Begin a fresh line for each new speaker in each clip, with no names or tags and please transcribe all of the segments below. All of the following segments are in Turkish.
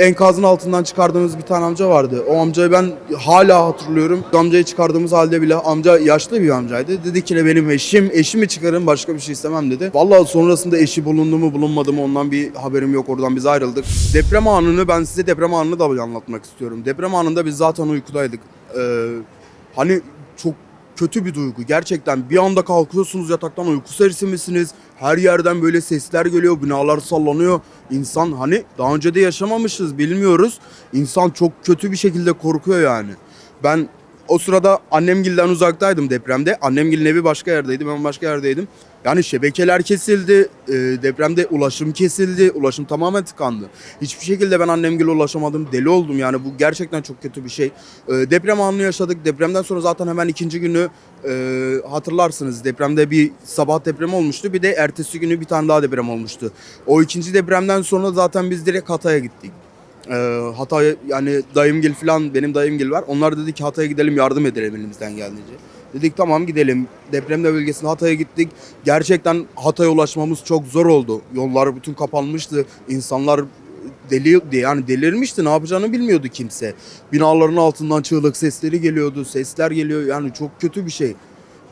Enkazın altından çıkardığımız bir tane amca vardı. O amcayı ben hala hatırlıyorum. Amcayı çıkardığımız halde bile amca yaşlı bir amcaydı. Dedi ki ne benim eşim, eşimi çıkarın başka bir şey istemem dedi. Vallahi sonrasında eşi bulundu mu bulunmadı mı ondan bir haberim yok. Oradan biz ayrıldık. Deprem anını ben size deprem anını da anlatmak istiyorum. Deprem anında biz zaten uykudaydık. Ee, hani çok kötü bir duygu. Gerçekten bir anda kalkıyorsunuz yataktan uyku serisi misiniz? Her yerden böyle sesler geliyor, binalar sallanıyor. İnsan hani daha önce de yaşamamışız bilmiyoruz. İnsan çok kötü bir şekilde korkuyor yani. Ben o sırada annemgilden uzaktaydım depremde. Annemgilin evi başka yerdeydi, ben başka yerdeydim. Yani şebekeler kesildi, e, depremde ulaşım kesildi, ulaşım tamamen tıkandı. Hiçbir şekilde ben annemgile ulaşamadım, deli oldum yani bu gerçekten çok kötü bir şey. E, deprem anını yaşadık, depremden sonra zaten hemen ikinci günü e, hatırlarsınız depremde bir sabah deprem olmuştu, bir de ertesi günü bir tane daha deprem olmuştu. O ikinci depremden sonra zaten biz direkt Hatay'a gittik. E, Hatay yani dayımgil falan benim dayımgil var. Onlar dedi ki Hatay'a gidelim yardım edelim elimizden geldiğince. Dedik tamam gidelim. Depremde bölgesine Hatay'a gittik. Gerçekten Hatay'a ulaşmamız çok zor oldu. Yollar bütün kapanmıştı. İnsanlar deli yani delirmişti. Ne yapacağını bilmiyordu kimse. Binaların altından çığlık sesleri geliyordu. Sesler geliyor. Yani çok kötü bir şey.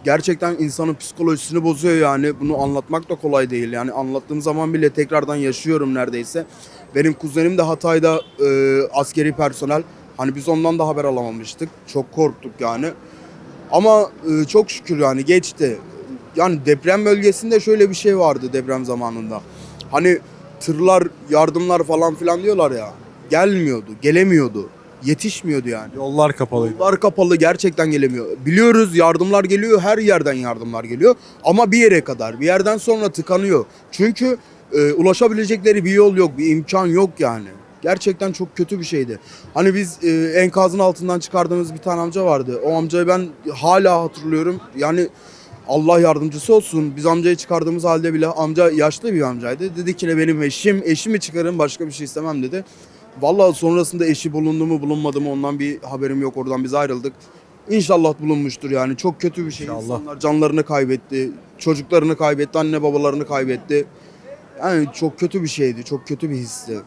Gerçekten insanın psikolojisini bozuyor yani. Bunu anlatmak da kolay değil. Yani anlattığım zaman bile tekrardan yaşıyorum neredeyse. Benim kuzenim de Hatay'da e, askeri personel. Hani biz ondan da haber alamamıştık. Çok korktuk yani. Ama e, çok şükür yani geçti. Yani deprem bölgesinde şöyle bir şey vardı deprem zamanında. Hani tırlar, yardımlar falan filan diyorlar ya. Gelmiyordu, gelemiyordu. Yetişmiyordu yani.
Yollar kapalıydı.
Yollar kapalı gerçekten gelemiyor. Biliyoruz yardımlar geliyor, her yerden yardımlar geliyor. Ama bir yere kadar, bir yerden sonra tıkanıyor. Çünkü e, ulaşabilecekleri bir yol yok, bir imkan yok yani. Gerçekten çok kötü bir şeydi. Hani biz e, enkazın altından çıkardığımız bir tane amca vardı. O amcayı ben hala hatırlıyorum. Yani Allah yardımcısı olsun. Biz amcayı çıkardığımız halde bile amca yaşlı bir amcaydı. Dedi ki benim eşim, eşimi çıkarın başka bir şey istemem dedi. Vallahi sonrasında eşi bulundu mu bulunmadı mı ondan bir haberim yok. Oradan biz ayrıldık. İnşallah bulunmuştur yani. Çok kötü bir şey.
İnşallah.
İnsanlar canlarını kaybetti. Çocuklarını kaybetti. Anne babalarını kaybetti. Yani çok kötü bir şeydi. Çok kötü bir histi.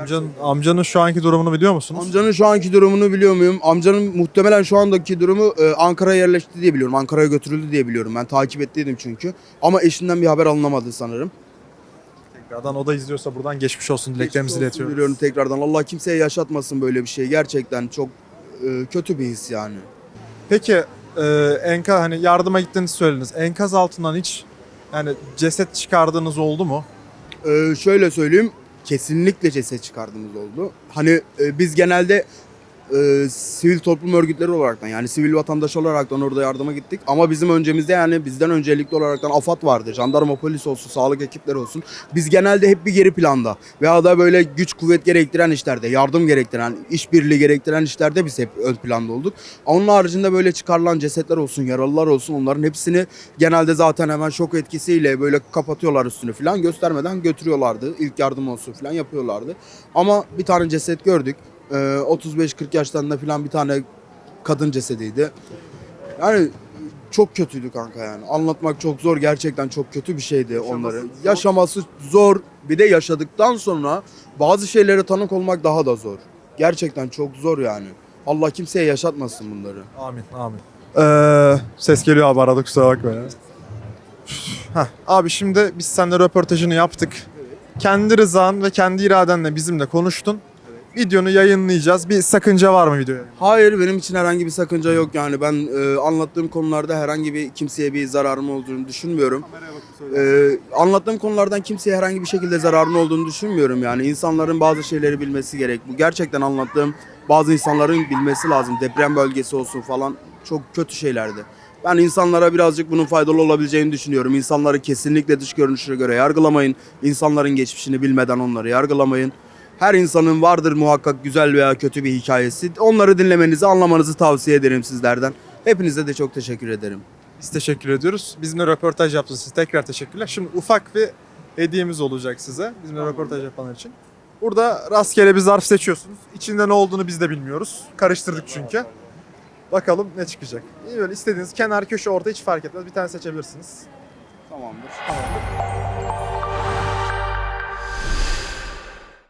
Amcanın, amcanın şu anki durumunu biliyor musunuz?
Amcanın şu anki durumunu biliyor muyum? Amcanın muhtemelen şu andaki durumu e, Ankara'ya yerleşti diye biliyorum. Ankara'ya götürüldü diye biliyorum. Ben takip ettiydim çünkü. Ama eşinden bir haber alınamadı sanırım.
Tekrardan o da izliyorsa buradan geçmiş olsun dileklerimizi
Geçmiş olsun
iletiyoruz.
diliyorum tekrardan. Allah kimseye yaşatmasın böyle bir şey. Gerçekten çok e, kötü bir his yani.
Peki e, enkaz hani yardıma gittiğinizi söylediniz. Enkaz altından hiç yani ceset çıkardığınız oldu mu?
Ee, şöyle söyleyeyim. Kesinlikle ceset çıkardığımız oldu. Hani e, biz genelde e, sivil toplum örgütleri olaraktan yani sivil vatandaş olaraktan orada yardıma gittik. Ama bizim öncemizde yani bizden öncelikli olaraktan AFAD vardı. Jandarma polis olsun, sağlık ekipleri olsun. Biz genelde hep bir geri planda veya da böyle güç kuvvet gerektiren işlerde, yardım gerektiren, işbirliği gerektiren işlerde biz hep ön planda olduk. Onun haricinde böyle çıkarılan cesetler olsun, yaralılar olsun onların hepsini genelde zaten hemen şok etkisiyle böyle kapatıyorlar üstünü falan göstermeden götürüyorlardı. İlk yardım olsun falan yapıyorlardı. Ama bir tane ceset gördük. Ee, 35-40 yaşlarında falan bir tane kadın cesediydi. Yani çok kötüydü kanka yani. Anlatmak çok zor. Gerçekten çok kötü bir şeydi onları.
zor.
Yaşaması zor. Bir de yaşadıktan sonra bazı şeylere tanık olmak daha da zor. Gerçekten çok zor yani. Allah kimseye yaşatmasın bunları.
Amin, amin. Ee, ses geliyor abi arada kusura bakma ya. Heh, abi şimdi biz seninle röportajını yaptık. Kendi rızan ve kendi iradenle bizimle konuştun. Videonu yayınlayacağız. Bir sakınca var mı videoya?
Hayır benim için herhangi bir sakınca yok yani ben e, anlattığım konularda herhangi bir kimseye bir zararım olduğunu düşünmüyorum. E, anlattığım konulardan kimseye herhangi bir şekilde zararın olduğunu düşünmüyorum yani insanların bazı şeyleri bilmesi gerek. Bu gerçekten anlattığım bazı insanların bilmesi lazım. Deprem bölgesi olsun falan çok kötü şeylerdi. Ben insanlara birazcık bunun faydalı olabileceğini düşünüyorum. İnsanları kesinlikle dış görünüşüne göre yargılamayın. İnsanların geçmişini bilmeden onları yargılamayın. Her insanın vardır muhakkak güzel veya kötü bir hikayesi. Onları dinlemenizi, anlamanızı tavsiye ederim sizlerden. Hepinize de çok teşekkür ederim.
Biz teşekkür ediyoruz. Bizimle röportaj yaptınız. Siz tekrar teşekkürler. Şimdi ufak bir hediyemiz olacak size. Bizimle röportaj yapanlar için. Burada rastgele bir zarf seçiyorsunuz. İçinde ne olduğunu biz de bilmiyoruz. Karıştırdık çünkü. Bakalım ne çıkacak. İyi böyle istediğiniz kenar köşe orta hiç fark etmez. Bir tane seçebilirsiniz.
Tamamdır.